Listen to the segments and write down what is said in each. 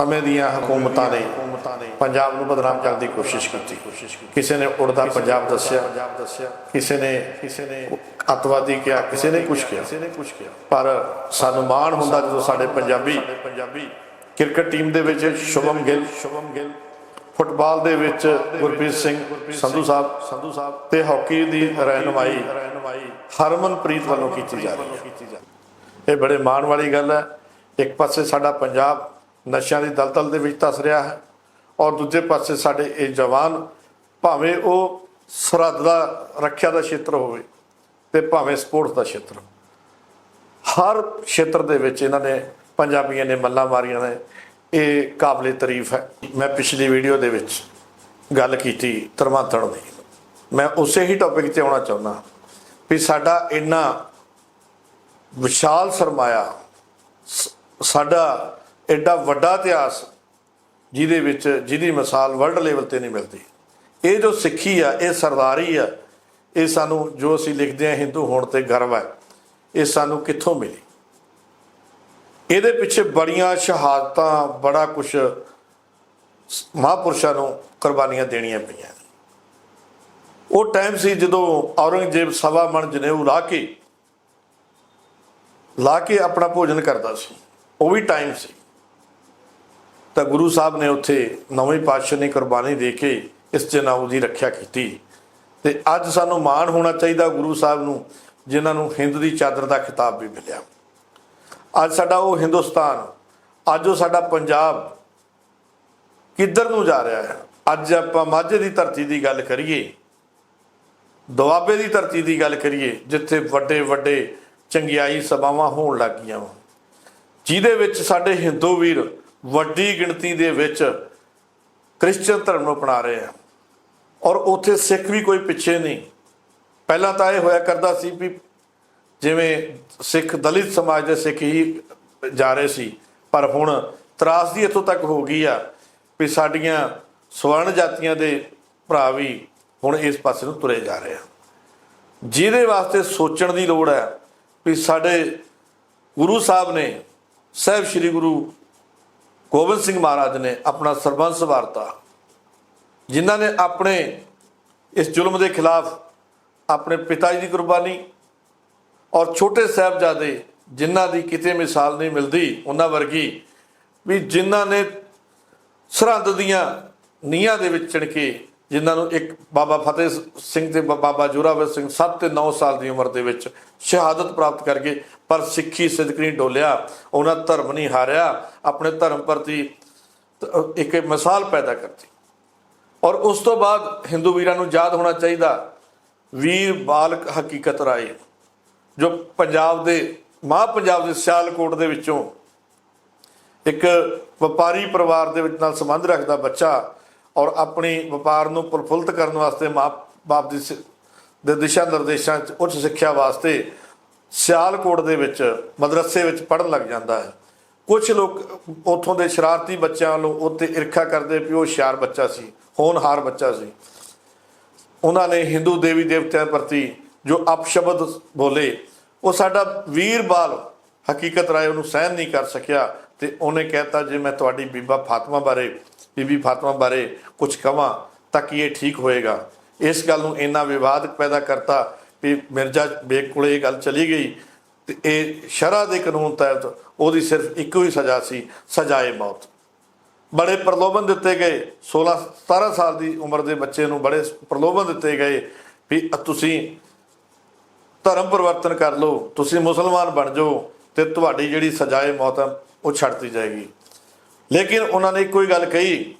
ਸਮੇਂ ਦੀਆਂ ਹਕੂਮਤਾਂ ਨੇ ਪੰਜਾਬ ਨੂੰ ਬਦਨਾਮ ਕਰਨ ਦੀ ਕੋਸ਼ਿਸ਼ ਕੀਤੀ। ਕਿਸੇ ਨੇ ਉੜਦਾ ਪੰਜਾਬ ਦੱਸਿਆ, ਕਿਸੇ ਨੇ ਕਿਸੇ ਨੇ ਅਤਵਾਦੀ ਕਿਹਾ, ਕਿਸੇ ਨੇ ਕੁਝ ਕਿਹਾ। ਕਿਸੇ ਨੇ ਕੁਝ ਕਿਹਾ ਪਰ ਸਾਨੂੰ ਮਾਣ ਹੁੰਦਾ ਜਦੋਂ ਸਾਡੇ ਪੰਜਾਬੀ ਪੰਜਾਬੀ ਕ੍ਰਿਕਟ ਟੀਮ ਦੇ ਵਿੱਚ ਸ਼ੁਭਮ ਗਿੱਲ ਸ਼ੁਭਮ ਗਿੱਲ ਫੁੱਟਬਾਲ ਦੇ ਵਿੱਚ ਗੁਰਪ੍ਰੀਤ ਸਿੰਘ ਸੰਧੂ ਸਾਹਿਬ ਸੰਧੂ ਸਾਹਿਬ ਤੇ ਹਾਕੀ ਦੀ ਰਹਿਨਮਾਈ ਰਹਿਨਮਾਈ ਹਰਮਨਪ੍ਰੀਤ ਵੱਲੋਂ ਕੀਤੀ ਜਾ ਰਹੀ ਹੈ। ਇਹ ਬੜੇ ਮਾਣ ਵਾਲੀ ਗੱਲ ਹੈ। ਇੱਕ ਪਾਸੇ ਸਾਡਾ ਪੰਜਾਬ ਨਸ਼ਿਆਂ ਦੀ ਦਲਦਲ ਦੇ ਵਿੱਚ ਧਸ ਰਿਹਾ ਹੈ ਔਰ ਦੂਜੇ ਪਾਸੇ ਸਾਡੇ ਇਹ ਜਵਾਨ ਭਾਵੇਂ ਉਹ ਸਰਹੱਦ ਦਾ ਰੱਖਿਆ ਦਾ ਖੇਤਰ ਹੋਵੇ ਤੇ ਭਾਵੇਂ ਸਪੋਰਟਸ ਦਾ ਖੇਤਰ ਹਰ ਖੇਤਰ ਦੇ ਵਿੱਚ ਇਹਨਾਂ ਨੇ ਪੰਜਾਬੀਆਂ ਨੇ ਮੱਲਾਂ ਮਾਰੀਆਂ ਨੇ, ਇਹ ਕਾਬਲੇ ਤਾਰੀਫ ਹੈ। ਮੈਂ ਪਿਛਲੀ ਵੀਡੀਓ ਦੇ ਵਿੱਚ ਗੱਲ ਕੀਤੀ ਧਰਮਾਂਤਣ ਦੀ। ਮੈਂ ਉਸੇ ਹੀ ਟੌਪਿਕ ਤੇ ਆਉਣਾ ਚਾਹੁੰਦਾ ਵੀ ਸਾਡਾ ਇੰਨਾ ਵਿਸ਼ਾਲ ਸਰਮਾਇਆ, ਸ- ਸਾਡਾ ਐਡਾ ਵੱਡਾ ਇਤਿਹਾਸ ਜਿਹਦੇ ਵਿੱਚ, ਜਿਹਦੀ ਮਿਸਾਲ ਵਰਲਡ ਲੈਵਲ ਤੇ ਨਹੀਂ ਮਿਲਦੀ। ਇਹ ਜੋ ਸਿੱਖੀ ਆ, ਇਹ ਸਰਦਾਰੀ ਆ, ਇਹ ਸਾਨੂੰ ਜੋ ਅਸੀਂ ਲਿਖਦੇ ਆ ਹਿੰਦੂ ਹੋਣ ਤੇ ਗਰਵ ਹੈ ਇਹ ਸਾਨੂੰ ਕਿੱਥੋਂ ਮਿਲੀ? ਇਹਦੇ ਪਿੱਛੇ ਬੜੀਆਂ ਸ਼ਹਾਦਤਾਂ, ਬੜਾ ਕੁਝ ਮਹਾਪੁਰਸ਼ਾਂ ਨੂੰ ਕੁਰਬਾਨੀਆਂ ਦੇਣੀਆਂ ਪਈਆਂ। ਉਹ ਟਾਈਮ ਸੀ ਜਦੋਂ ਔਰੰਗਜ਼ੇਬ ਸਵਾ ਮਣ ਜਨੇਊ ਲਾ ਕੇ ਲਾ ਕੇ ਆਪਣਾ ਭੋਜਨ ਕਰਦਾ ਸੀ। ਉਹ ਵੀ ਟਾਈਮ ਸੀ। ਤਾਂ ਗੁਰੂ ਸਾਹਿਬ ਨੇ ਉੱਥੇ ਨਵੇਂ ਪਾਤਸ਼ਾਹ ਨੇ ਕੁਰਬਾਨੀ ਦੇ ਕੇ ਇਸ ਜਨਾਉ ਦੀ ਰੱਖਿਆ ਕੀਤੀ। ਤੇ ਅੱਜ ਸਾਨੂੰ ਮਾਣ ਹੋਣਾ ਚਾਹੀਦਾ ਗੁਰੂ ਸਾਹਿਬ ਨੂੰ, ਜਿਨ੍ਹਾਂ ਨੂੰ ਹਿੰਦ ਦੀ ਚਾਦਰ ਦਾ ਖਿਤਾਬ ਵੀ ਮਿਲਿਆ। ਅੱਜ ਸਾਡਾ ਉਹ ਹਿੰਦੁਸਤਾਨ, ਅੱਜ ਉਹ ਸਾਡਾ ਪੰਜਾਬ ਕਿੱਧਰ ਨੂੰ ਜਾ ਰਿਹਾ ਹੈ? ਅੱਜ ਆਪਾਂ ਮਾਝੇ ਦੀ ਧਰਤੀ ਦੀ ਗੱਲ ਕਰੀਏ, ਦੁਆਬੇ ਦੀ ਧਰਤੀ ਦੀ ਗੱਲ ਕਰੀਏ, ਜਿੱਥੇ ਵੱਡੇ ਵੱਡੇ ਚੰਗਿਆਈ ਸਭਾਵਾਂ ਹੋਣ ਲੱਗੀਆਂ ਵਾ। ਜਿਹਦੇ ਵਿੱਚ ਸਾਡੇ ਹਿੰਦੂ ਵੀਰ ਵੱਡੀ ਗਿਣਤੀ ਦੇ ਵਿੱਚ ਕ੍ਰਿਸਚੀਅਨ ਧਰਮ ਨੂੰ ਅਪਣਾ ਰਹੇ ਆ। ਔਰ ਉੱਥੇ ਸਿੱਖ ਵੀ ਕੋਈ ਪਿੱਛੇ ਨਹੀਂ। ਪਹਿਲਾਂ ਤਾਂ ਇਹ ਹੋਇਆ ਕਰਦਾ ਸੀ ਵੀ ਜਿਵੇਂ ਸਿੱਖ ਦਲਿਤ ਸਮਾਜ ਦੇ ਸਿੱਖ ਹੀ ਜਾ ਰਹੇ ਸੀ। ਪਰ ਹੁਣ ਤਰਾਸਦੀ ਇੱਥੋਂ ਤੱਕ ਹੋ ਗਈ ਆ ਵੀ ਸਾਡੀਆਂ ਸਵਰਨ ਜਾਤੀਆਂ ਦੇ ਭਰਾ ਵੀ ਹੁਣ ਇਸ ਪਾਸੇ ਨੂੰ ਤੁਰੇ ਜਾ ਰਹੇ ਆ। ਜਿਹਦੇ ਵਾਸਤੇ ਸੋਚਣ ਦੀ ਲੋੜ ਹੈ ਵੀ ਸਾਡੇ ਗੁਰੂ ਸਾਹਿਬ ਨੇ ਸਾਹਿਬ ਸ੍ਰੀ ਗੁਰੂ ਗੋਬਿੰਦ ਸਿੰਘ ਮਹਾਰਾਜ ਨੇ ਆਪਣਾ ਸਰਬੰਸ ਵਾਰਤਾ, ਜਿਨ੍ਹਾਂ ਨੇ ਆਪਣੇ ਇਸ ਜ਼ੁਲਮ ਦੇ ਖਿਲਾਫ ਆਪਣੇ ਪਿਤਾ ਜੀ ਦੀ ਕੁਰਬਾਨੀ ਔਰ ਛੋਟੇ ਸਾਹਿਬਜ਼ਾਦੇ ਜਿਨ੍ਹਾਂ ਦੀ ਕਿਤੇ ਮਿਸਾਲ ਨਹੀਂ ਮਿਲਦੀ, ਉਹਨਾਂ ਵਰਗੀ ਵੀ ਜਿਨ੍ਹਾਂ ਨੇ ਸਰਹੰਦ ਦੀਆਂ ਨੀਹਾਂ ਦੇ ਵਿੱਚ ਚੜ ਕੇ ਜਿਨ੍ਹਾਂ ਨੂੰ ਇੱਕ ਬਾਬਾ ਫਤਿਹ ਸਿੰਘ ਤੇ ਬ- ਬਾਬਾ ਜੋਰਾਵਰ ਸਿੰਘ 7 ਤੇ 9 ਸਾਲ ਦੀ ਉਮਰ ਦੇ ਵਿੱਚ ਸ਼ਹਾਦਤ ਪ੍ਰਾਪਤ ਕਰਕੇ ਪਰ ਸਿੱਖੀ ਸਿਦਕ ਨਹੀਂ ਡੋਲਿਆ, ਉਹਨਾਂ ਧਰਮ ਨਹੀਂ ਹਾਰਿਆ, ਆਪਣੇ ਧਰਮ ਪ੍ਰਤੀ ਇੱਕ ਮਿਸਾਲ ਪੈਦਾ ਕਰਤੀ। ਔਰ ਉਸ ਤੋਂ ਬਾਅਦ ਹਿੰਦੂ ਵੀਰਾਂ ਨੂੰ ਯਾਦ ਹੋਣਾ ਚਾਹੀਦਾ, ਵੀਰ ਬਾਲਕ ਹਕੀਕਤ ਰਾਏ, ਜੋ ਪੰਜਾਬ ਦੇ ਮਾਂ ਪੰਜਾਬ ਦੇ ਸਿਆਲਕੋਟ ਦੇ ਵਿੱਚੋਂ ਇੱਕ ਵਪਾਰੀ ਪਰਿਵਾਰ ਦੇ ਵਿੱਚ ਨਾਲ ਸੰਬੰਧ ਰੱਖਦਾ ਬੱਚਾ ਔਰ ਆਪਣੀ ਵਪਾਰ ਨੂੰ ਪ੍ਰਫੁੱਲਤ ਕਰਨ ਵਾਸਤੇ ਮਾਂ-ਬਾਪ ਦੀ ਸ- ਦੇ ਦਿਸ਼ਾ ਨਿਰਦੇਸ਼ਾਂ 'ਚ ਉੱਚ ਸਿੱਖਿਆ ਵਾਸਤੇ ਸਿਆਲਕੋਟ ਦੇ ਵਿੱਚ, ਮਦਰਸੇ ਵਿੱਚ ਪੜ੍ਹਨ ਲੱਗ ਜਾਂਦਾ ਹੈ। ਕੁਝ ਲੋਕ ਉਥੋਂ ਦੇ ਸ਼ਰਾਰਤੀ ਬੱਚਿਆਂ ਨੂੰ ਉੱਤੇ ਈਰਖਾ ਕਰਦੇ ਵੀ ਉਹ ਹੁਸ਼ਿਆਰ ਬੱਚਾ ਸੀ, ਹੋਣਹਾਰ ਬੱਚਾ ਸੀ। ਉਹਨਾਂ ਨੇ ਹਿੰਦੂ ਦੇਵੀ ਦੇਵਤਿਆਂ ਪ੍ਰਤੀ ਜੋ ਅਪਸ਼ਬਦ ਬੋਲੇ, ਉਹ ਸਾਡਾ ਵੀਰ ਬਾਲ ਹਕੀਕਤ ਰਾਏ ਉਹਨੂੰ ਸਹਿਨ ਨਹੀਂ ਕਰ ਸਕਿਆ ਤੇ ਉਹਨੇ ਕਹਿਤਾ, ਜੇ ਮੈਂ ਤੁਹਾਡੀ ਬੀਬਾ ਫਾਤਮਾ ਬਾਰੇ, ਬੀਬੀ ਫਾਤਮਾ ਬਾਰੇ ਕੁਝ ਕਵਾਂ, ਤਾਂ ਕੀ ਇਹ ਠੀਕ ਹੋਏਗਾ? ਇਸ ਗੱਲ ਨੂੰ ਇੰਨਾ ਵਿਵਾਦ ਪੈਦਾ ਕਰਤਾ ਵੀ ਮਿਰਜ਼ਾ ਬੇਗ ਕੋਲੇ ਇਹ ਗੱਲ ਚਲੀ ਗਈ ਤੇ ਇਹ ਸ਼ਰਾ ਦੇ ਕਾਨੂੰਨ ਤਹਿਤ ਉਹਦੀ ਸਿਰਫ ਇੱਕੋ ਹੀ ਸਜ਼ਾ ਸੀ ਸਜ਼ਾਏ ਮੌਤ। ਬੜੇ ਪ੍ਰਲੋਭਨ ਦਿੱਤੇ ਗਏ। 16 17 ਸਾਲ ਦੀ ਉਮਰ ਦੇ ਬੱਚੇ ਨੂੰ ਬੜੇ ਪ੍ਰਲੋਭਨ ਦਿੱਤੇ ਗਏ ਵੀ ਤੁਸੀਂ ਧਰਮ ਪਰਿਵਰਤਨ ਕਰ ਲਓ, ਤੁਸੀਂ ਮੁਸਲਮਾਨ ਬਣ ਜਾਓ ਤੇ ਤੁਹਾਡੀ ਜਿਹੜੀ ਸਜ਼ਾਏ ਮੌਤ ਹੈ ਉਹ ਛੱਡਤੀ ਜਾਏਗੀ। ਲੇਕਿਨ ਉਹਨਾਂ ਨੇ ਇੱਕੋ ਹੀ ਗੱਲ ਕਹੀ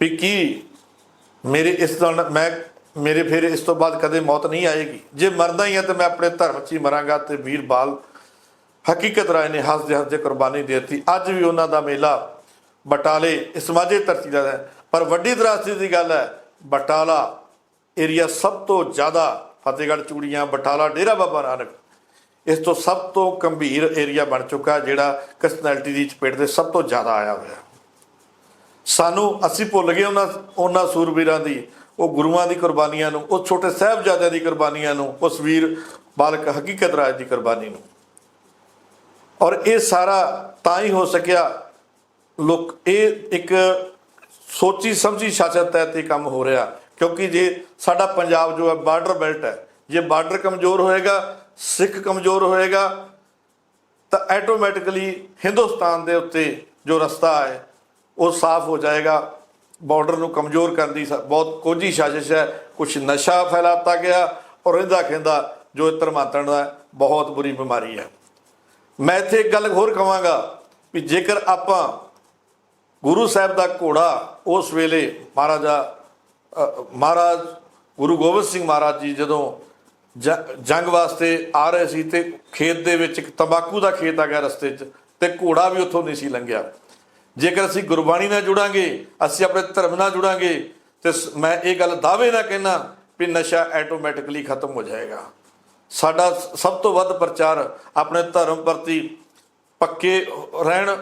ਵੀ ਕੀ ਮੇਰੇ ਇਸ ਤੋਂ ਮੈਂ ਮੇਰੇ ਫਿਰ ਇਸ ਤੋਂ ਬਾਅਦ ਕਦੇ ਮੌਤ ਨਹੀਂ ਆਏਗੀ। ਜੇ ਮਰਦਾ ਹੀ ਹੈ ਤਾਂ ਮੈਂ ਆਪਣੇ ਧਰਮ 'ਚ ਹੀ ਮਰਾਂਗਾ ਤੇ ਵੀਰ ਬਾਲ ਹਕੀਕਤ ਰਾਏ ਨੇ ਹੱਸਦੇ ਹੱਸਦੇ ਕੁਰਬਾਨੀ ਦੇ ਦਿੱਤੀ। ਅੱਜ ਵੀ ਉਹਨਾਂ ਦਾ ਮੇਲਾ ਬਟਾਲੇ ਇਸ ਮਾਝੇ ਧਰਤੀ ਦਾ ਹੈ। ਪਰ ਵੱਡੀ ਦਰਾਸਤੀ ਦੀ ਗੱਲ ਹੈ, ਬਟਾਲਾ ਏਰੀਆ ਸਭ ਤੋਂ ਜ਼ਿਆਦਾ ਫਤਿਹਗੜ੍ਹ ਚੂੜੀਆਂ, ਬਟਾਲਾ ਡੇਰਾ ਬਾਬਾ ਨਾਨਕ ਇਸ ਤੋਂ ਸਭ ਤੋਂ ਗੰਭੀਰ ਏਰੀਆ ਬਣ ਚੁੱਕਾ ਜਿਹੜਾ ਕਸਨੈਲਿਟੀ ਦੀ ਚਪੇਟ ਦੇ ਸਭ ਤੋਂ ਜ਼ਿਆਦਾ ਆਇਆ ਹੋਇਆ ਸਾਨੂੰ ਅਸੀਂ ਭੁੱਲ ਗਏ ਉਹਨਾਂ ਉਹਨਾਂ ਸੂਰਬੀਰਾਂ ਦੀ। ਉਹ ਗੁਰੂਆਂ ਦੀ ਕੁਰਬਾਨੀਆਂ ਨੂੰ, ਉਹ ਛੋਟੇ ਸਾਹਿਬਜ਼ਾਦਿਆਂ ਦੀ ਕੁਰਬਾਨੀਆਂ ਨੂੰ, ਉਸ ਵੀਰ ਬਾਲਕ ਹਕੀਕਤ ਰਾਜ ਦੀ ਕੁਰਬਾਨੀ ਨੂੰ। ਔਰ ਇਹ ਸਾਰਾ ਤਾਂ ਹੀ ਹੋ ਸਕਿਆ, ਲੋਕ ਇਹ ਇੱਕ ਸੋਚੀ ਸਮਝੀ ਸਿਆਸਤ ਹੈ ਤੇ ਕੰਮ ਹੋ ਰਿਹਾ। ਕਿਉਂਕਿ ਜੇ ਸਾਡਾ ਪੰਜਾਬ ਜੋ ਹੈ, ਬਾਰਡਰ ਬੈਲਟ ਹੈ, ਜੇ ਬਾਰਡਰ ਕਮਜ਼ੋਰ ਹੋਏਗਾ, ਸਿੱਖ ਕਮਜ਼ੋਰ ਹੋਏਗਾ, ਤਾਂ ਆਟੋਮੈਟਿਕਲੀ ਹਿੰਦੁਸਤਾਨ ਦੇ ਉੱਤੇ ਜੋ ਰਸਤਾ ਹੈ, ਉਹ ਸਾਫ਼ ਹੋ ਜਾਏਗਾ। ਬਾਰਡਰ ਨੂੰ ਕਮਜ਼ੋਰ ਕਰਨ ਦੀ ਸ- ਬਹੁਤ ਕੋਝੀ ਸਾਜ਼ਿਸ਼ ਹੈ। ਕੁਝ ਨਸ਼ਾ ਫੈਲਾਤਾ ਗਿਆ ਔਰ ਇਹਦਾ ਕਹਿੰਦਾ ਜੋ ਧਰਮਾਂਤਰਨ ਦਾ ਬਹੁਤ ਬੁਰੀ ਬਿਮਾਰੀ ਹੈ। ਮੈਂ ਇੱਥੇ ਇੱਕ ਗੱਲ ਹੋਰ ਕਹਾਂਗਾ ਵੀ ਜੇਕਰ ਆਪਾਂ ਗੁਰੂ ਸਾਹਿਬ ਦਾ ਘੋੜਾ ਉਸ ਵੇਲੇ ਮਹਾਰਾਜਾ ਮਹਾਰਾਜ, ਗੁਰੂ ਗੋਬਿੰਦ ਸਿੰਘ ਮਹਾਰਾਜ ਜੀ ਜਦੋਂ ਜ- ਜੰਗ ਵਾਸਤੇ ਆ ਰਹੇ ਸੀ ਤੇ ਖੇਤ ਦੇ ਵਿੱਚ ਇੱਕ ਤੰਬਾਕੂ ਦਾ ਖੇਤ ਆ ਗਿਆ ਰਸਤੇ 'ਚ ਤੇ ਘੋੜਾ ਵੀ ਉੱਥੋਂ ਨਹੀਂ ਸੀ ਲੰਘਿਆ। ਜੇਕਰ ਅਸੀਂ ਗੁਰਬਾਣੀ ਨਾਲ ਜੁੜਾਂਗੇ, ਅਸੀਂ ਆਪਣੇ ਧਰਮ ਨਾਲ ਜੁੜਾਂਗੇ, ਤੇ ਸ- ਮੈਂ ਇਹ ਗੱਲ ਦਾਅਵੇ ਨਾਲ ਕਹਿਣਾ ਵੀ ਨਸ਼ਾ ਆਟੋਮੈਟਿਕਲੀ ਖਤਮ ਹੋ ਜਾਏਗਾ। ਸਾਡਾ ਸ- ਸਭ ਤੋਂ ਵੱਧ ਪ੍ਰਚਾਰ ਆਪਣੇ ਧਰਮ ਪ੍ਰਤੀ ਪੱਕੇ ਰਹਿਣ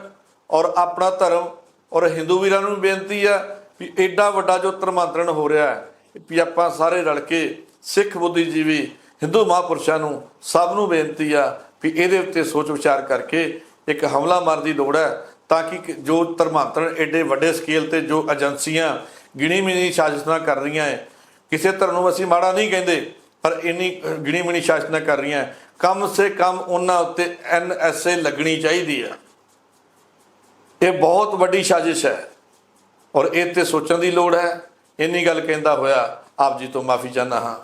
ਔਰ ਆਪਣਾ ਧਰਮ ਔਰ ਹਿੰਦੂ ਵੀਰਾਂ ਨੂੰ ਬੇਨਤੀ ਆ ਵੀ ਐਡਾ ਵੱਡਾ ਜੋ ਧਰਮਾਂਤਰਨ ਹੋ ਰਿਹਾ ਹੈ, ਵੀ ਆਪਾਂ ਸਾਰੇ ਰਲ ਕੇ ਸਿੱਖ ਬੁੱਧੀਜੀਵੀ, ਹਿੰਦੂ ਮਹਾਂਪੁਰਸ਼ਾਂ ਨੂੰ ਸਭ ਨੂੰ ਬੇਨਤੀ ਆ ਵੀ ਇਹਦੇ ਉੱਤੇ ਸੋਚ ਵਿਚਾਰ ਕਰਕੇ ਇੱਕ ਹਮਲਾ ਮਾਰਨ ਦੀ ਲੋੜ ਹੈ ਤਾਂ ਕਿ ਜੋ ਧਰਮਾਂਤਰਨ ਐਡੇ ਵੱਡੇ ਸਕੇਲ ਤੇ ਜੋ ਏਜੰਸੀਆਂ ਗਿਣੀ ਮਿਣੀ ਸਾਜ਼ਿਸ਼ਾਂ ਕਰ ਰਹੀਆਂ ਹੈ ਕਿਸੇ ਧਰਮ ਨੂੰ ਅਸੀਂ ਮਾੜਾ ਨਹੀਂ ਕਹਿੰਦੇ, ਪਰ ਇੰਨੀ ਗਿਣੀ ਮਿਣੀ ਸਾਜ਼ਿਸ਼ਾਂ ਕਰ ਰਹੀਆਂ ਕਮ ਸੇ ਕਮ ਉਹਨਾਂ ਉੱਤੇ ਐਨਐਸਏ ਲੱਗਣੀ ਚਾਹੀਦੀ ਹੈ ਇਹ ਬਹੁਤ ਵੱਡੀ ਸਾਜ਼ਿਸ਼ ਹੈ ਔਰ ਇਹ ਤੇ ਸੋਚਣ ਦੀ ਲੋੜ ਹੈ ਇੰਨੀ ਗੱਲ ਕਹਿੰਦਾ ਹੋਇਆ, ਆਪ ਜੀ ਤੋਂ ਮਾਫੀ ਚਾਹੁੰਦਾ ਹਾਂ।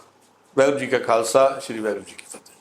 ਵਾਹਿਗੁਰੂ ਜੀ ਕਾ ਖਾਲਸਾ, ਸ੍ਰੀ ਵਾਹਿਗੁਰੂ ਜੀ ਕੀ ਫਤਿਹ।